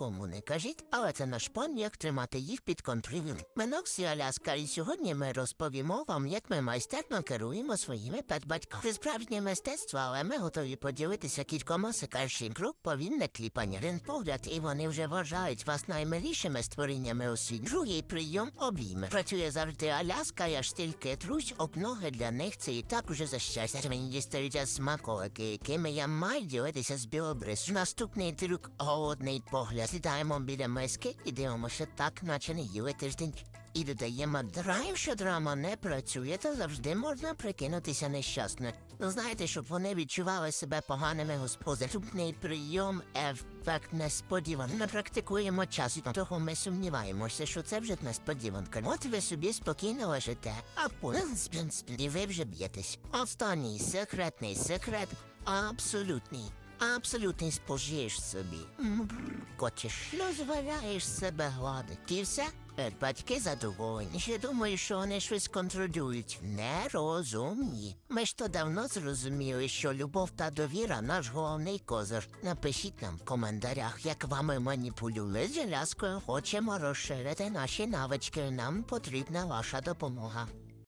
нікому не кажіть, але це наш план, як тримати їх під контролем. Ми Ноксі Аляска, і сьогодні ми розповімо вам, як ми майстерно керуємо своїми педбатьками. Це справжнє мистецтво, але ми готові поділитися кількома секаршим крок повільне кліпання. Один погляд, і вони вже вважають вас наймилішими створіннями у світі. Другий прийом обійми. Працює завжди Аляска, я ж тільки трусь об ноги для них це і так уже за щастя. Мені дістаються смаколики, якими я маю ділитися з білобрис. Наступний трюк голодний погляд. Сідаємо біля миски і дивимося так, наче не їли тиждень. І додаємо драйв, що драма не працює, то завжди можна прикинутися нещасно. Знаєте, щоб вони відчували себе поганими господарями. Наступний прийом ефект несподіван. Ми практикуємо час, того ми сумніваємося, що це вже несподіванка. От ви собі спокійно лежите, а потім і ви вже б'єтесь. Останній секретний секрет абсолютний. Абсолютний спожиєш собі. Хочеш, дозволяєш себе гладити. І все? Е, Батьки задоволені. Ще думаю, що вони щось контролюють. Нерозумні. Ми ж то давно зрозуміли, що любов та довіра наш головний козир. Напишіть нам в коментарях, як вами маніпулювали з Аляскою. Хочемо розширити наші навички. Нам потрібна ваша допомога.